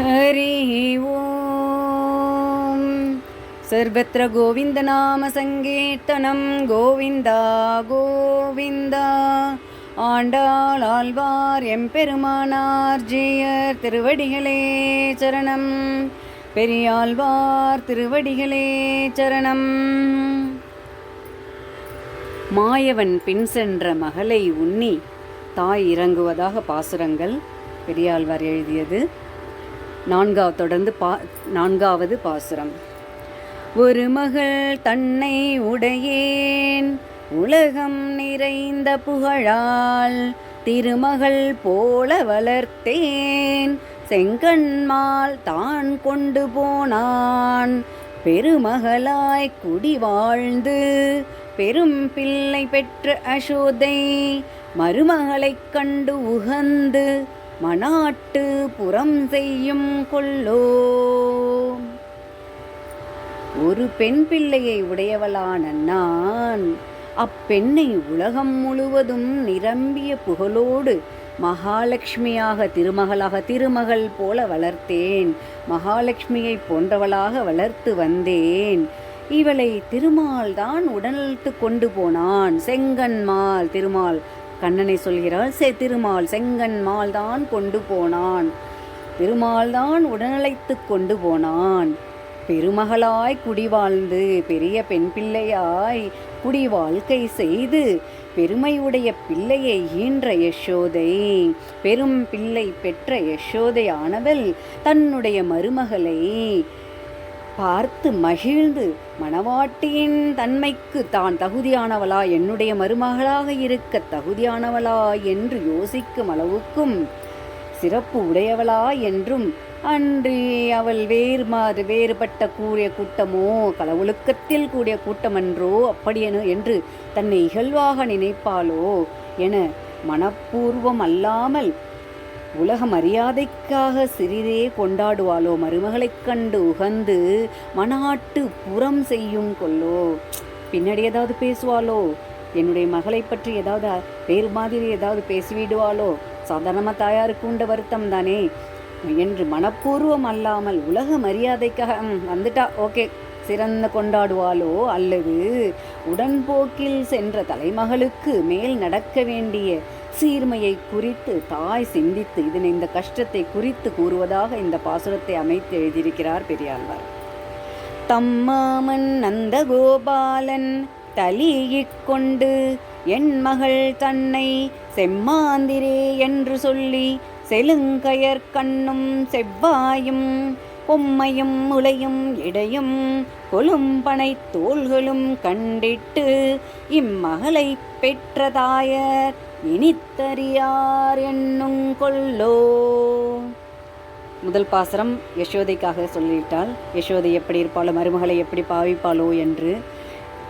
हरिः ॐ सर्वत्र गोविन्दनामसङ्कीर्तनं गोविन्द गोविन्द ஆண்டாள் ஆழ்வார் எம்பெருமானார் ஜீயர் திருவடிகளே சரணம் பெரியாழ்வார் திருவடிகளே சரணம் மாயவன் பின் சென்ற மகளை உண்ணி தாய் இறங்குவதாக பாசுரங்கள் பெரியாழ்வார் எழுதியது நான்காவது தொடர்ந்து பா நான்காவது பாசுரம். ஒரு மகள் தன்னை உடையேன் உலகம் நிறைந்த புகழால் திருமகள் போல வளர்த்தேன் செங்கண்மால் தான் கொண்டு போனான் பெருமகளாய் குடி வாழ்ந்து பெரும் பிள்ளை பெற்ற அசோதை மருமகளைக் கண்டு உகந்து மனாட்டு புறம் செய்யும் கொல்லோ. ஒரு பெண் பிள்ளையை உடையவளான நான் அப்பெண்ணை உலகம் முழுவதும் நிரம்பிய புகழோடு மகாலட்சுமியாக திருமகளாக திருமகள் போல வளர்த்தேன். மகாலட்சுமியை போன்றவளாக வளர்த்து வந்தேன். இவளை திருமால் தான் உடனழைத்து கொண்டு போனான். செங்கன்மால் திருமால் கண்ணனை சொல்கிறாள் செ திருமால் செங்கன்மால் தான் கொண்டு போனான். திருமால் தான் உடனழைத்து கொண்டு போனான். பெருமகளாய் குடிவாழ்ந்து பெரிய பெண் பிள்ளையாய் குடி வாழ்க்கை செய்து பெருமையுடைய பிள்ளையை ஈன்ற யசோதை பெரும் பிள்ளை பெற்ற யசோதையானவள் தன்னுடைய மருமகளை பார்த்து மகிழ்ந்து மணவாட்டியின் தன்மைக்கு தான் தகுதியானவளா என்னுடைய மருமகளாக இருக்க தகுதியானவளா என்று யோசிக்கும் அளவுக்கும் சிறப்பு உடையவளா என்றும் அன்றி அவள் வேறு மாறு வேறுபட்ட கூடிய கூட்டமோ களவுழுக்கத்தில் கூடிய கூட்டமன்றோ அப்படியென என்று தன்னை இகழ்வாக நினைப்பாளோ என மனப்பூர்வம் அல்லாமல் உலக மரியாதைக்காக சிறிதே கொண்டாடுவாளோ மருமகளைக் கண்டு உகந்து மனாட்டு புறம் செய்யும் கொல்லோ. பின்னாடி ஏதாவது பேசுவாளோ? என்னுடைய மகளை பற்றி ஏதாவது வேறு மாதிரி ஏதாவது பேசிவிடுவாளோ? சாதாரணமாக தாயாருக்கு உண்ட வருத்தம் தானே? என்று மனப்பூர்வம் அல்லாமல் உலக மரியாதைக்காக "ம், வந்துட்டா. ஓகே. சிறந்த கொண்டாடுவாளோ? அல்லது உடன்போக்கில் சென்ற தலைமகளுக்கு மேல் நடக்க வேண்டிய சீர்மையை குறித்து தாய் சிந்தித்து இதனை இந்த கஷ்டத்தை குறித்து கூறுவதாக இந்த பாசுரத்தை அமைத்து எழுதியிருக்கிறார் பெரியாழ்வார். தம்மாமன் நந்தகோபாலன் தலியிக் கொண்டு என் மகள் தன்னை செம்மாந்திரே என்று சொல்லி செலுங்கயற் கண்ணும் செவ்வாயும் பொம்மையும் முளையும் இடையும் கொழும்பனை தோள்களும் கண்டிட்டு இம்மகளை பெற்றதாயர் இனித்தறியார் என்னும் கொல்லோ. முதல் பாசரம் யசோதைக்காக சொல்லிவிட்டால் யசோதை எப்படி இருப்பாளோ மருமகளை எப்படி பாவிப்பாளோ என்று.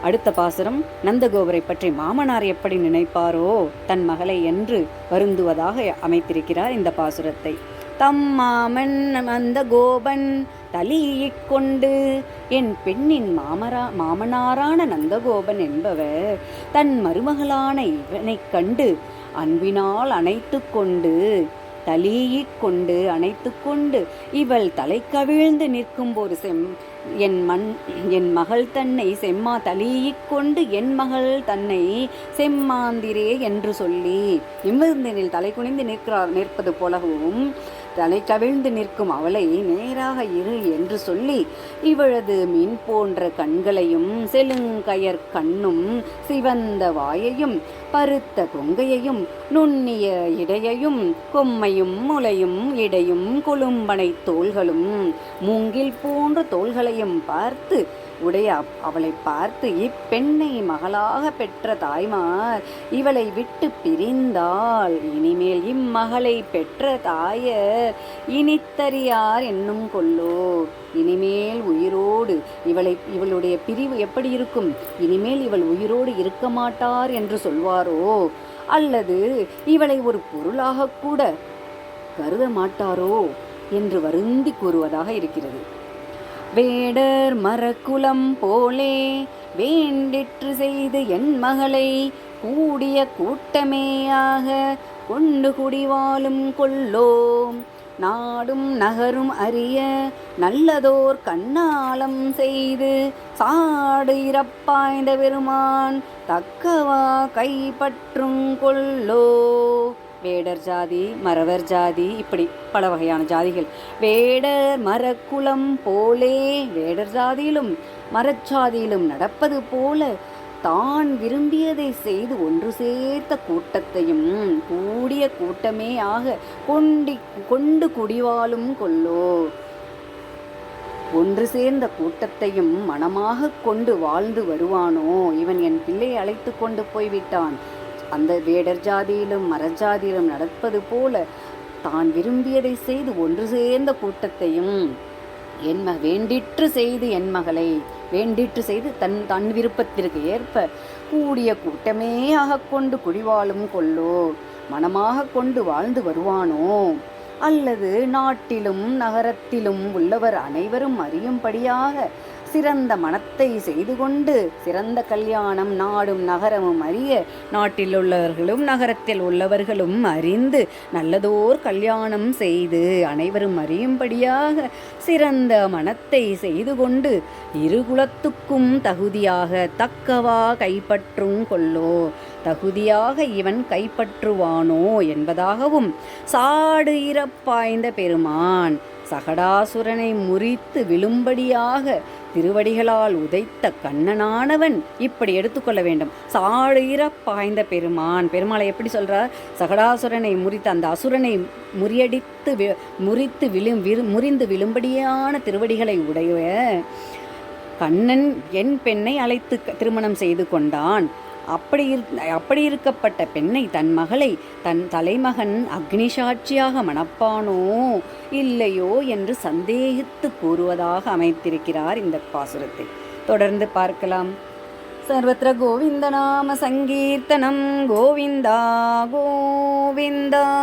அடுத்த பாசுரம் நந்தகோபரை பற்றி மாமனார் எப்படி நினைப்பாரோ தன் மகளை என்று வருந்துவதாக அமைத்திருக்கிறார் இந்த பாசுரத்தை. தம் மாமன் அந்த கோபன் தலியிக் கொண்டு என் பெண்ணின் மாமரா மாமனாரான நந்தகோபன் என்பவர் தன் மருமகளான இவனைக் கண்டு அன்பினால் அணைத்து கொண்டு தலீயிக் கொண்டு அணைத்து கொண்டு இவள் தலை கவிழ்ந்து நிற்கும்போது செம் என் மண் என் மகள் தன்னை செம்மா தலீயிக் கொண்டு என் மகள் தன்னை செம்மாந்திரே என்று சொல்லி நிமிர்ந்தனில் தலை குனிந்து நிற்கிறார் நிற்பது போலவும் தலை கவிழ்ந்து நிற்கும் அவளை நேராக இரு என்று சொல்லி இவளது மீன் போன்ற கண்களையும் செலுங்கயற் கண்ணும் சிவந்த வாயையும் பருத்த கொங்கையையும் நுண்ணிய இடையையும் கொம்மையும் முலையும் இடையும் கொழும்பனை தோள்களும் மூங்கில் போன்ற தோள்களையும் பார்த்து உடைய அவளை பார்த்து இப்பெண்ணை மகளாக பெற்ற தாய்மார் இவளை விட்டு பிரிந்தால் இனிமேல் இம்மகளை பெற்ற தாயர் இனித்தறியார் என்னும் கொல்லோ. இனிமேல் உயிரோடு இவளை இவளுடைய பிரிவு எப்படி இருக்கும்? இனிமேல் இவள் உயிரோடு இருக்க மாட்டார் என்று சொல்வாரோ? அல்லது இவளை ஒரு பொருளாக கூட கருத மாட்டாரோ என்று வருந்தி கூறுவதாக இருக்கிறது. வேடர் மரக்குலம் போலே வேண்டிற்று செய்து என் மகளை கூடிய கூட்டமேயாக கொண்டு குடிவாலும் கொள்ளோம் நாடும் நகரும் அறிய நல்லதோர் கண்ணாலம் செய்து சாடு இறப்பாய்ந்த பெருமான் தக்கவா கைப்பற்றும் கொள்ளோ வேடர் ஜாதி மறவர் ஜாதி இப்படி பல வகையான ஜாதிகள். வேடர் மரக்குளம் போலே வேடர் ஜாதியிலும் மரச்சாதியிலும் நடப்பது போல தான் விரும்பியதை செய்து ஒன்று சேர்த்த கூட்டத்தையும் கூடிய கூட்டமே ஆக கொண்டி கொண்டு குடிவாலும் கொள்ளோ ஒன்று சேர்ந்த கூட்டத்தையும் மனமாக கொண்டு வாழ்ந்து வருவானோ? இவன் என் பிள்ளை அழைத்து கொண்டு போய்விட்டான். அந்த வேடர் ஜாதியிலும் மரஜாதியிலும் நடப்பது போல தான் விரும்பியதை செய்து ஒன்று சேர்ந்த கூட்டத்தையும் என் ம வேண்டிற்று செய்து என் மகளை வேண்டிற்று செய்து தன் தன் விருப்பத்திற்கு ஏற்ப கூடிய கூட்டமே ஆகக் கொண்டு குடிவாழும் கொள்ளோ மனமாக கொண்டு வாழ்ந்து வருவானோ? அல்லது நாட்டிலும் நகரத்திலும் உள்ளவர் அனைவரும் அறியும்படியாக சிறந்த மனத்தை செய்து கொண்டு சிறந்த கல்யாணம் நாடும் நகரமும் அறிய நாட்டில் உள்ளவர்களும் நகரத்தில் உள்ளவர்களும் அறிந்து நல்லதோர் கல்யாணம் செய்து அனைவரும் அறியும்படியாக சிறந்த மனத்தை செய்து கொண்டு இருகுலத்துக்கும் தகுதியாக தக்கவா கைப்பற்றும் கொள்ளோ. தகுதியாக இவன் கைப்பற்றுவானோ என்பதாகவும் சாடு இறப்பாய்ந்த பெருமான் சகடாசுரனை முறித்து விழும்படியாக திருவடிகளால் உதைத்த கண்ணனானவன் இப்படி எடுத்துக்கொள்ள வேண்டும். சாடுகிற பாய்ந்த பெருமான். பெருமாளை எப்படி சொல்றார்? சகடாசுரனை முறித்த அந்த அசுரனை முறியடித்து வி- முறித்து விழும் விரு- முறிந்து விழும்படியான திருவடிகளை உடைய கண்ணன் என் பெண்ணை அழைத்து திருமணம் செய்து கொண்டான். அப்படி இரு- அப்படி இருக்கப்பட்ட பெண்ணை தன் மகளை தன் தலைமகன் அக்னி சாட்சியாக மணப்பானோ? இல்லையோ என்று சந்தேகித்து கூறுவதாக அமைத்திருக்கிறார் இந்த பாசுரத்தை தொடர்ந்து பார்க்கலாம். சர்வத்திர கோவிந்த நாம சங்கீர்த்தனம் கோவிந்தா கோவிந்தா.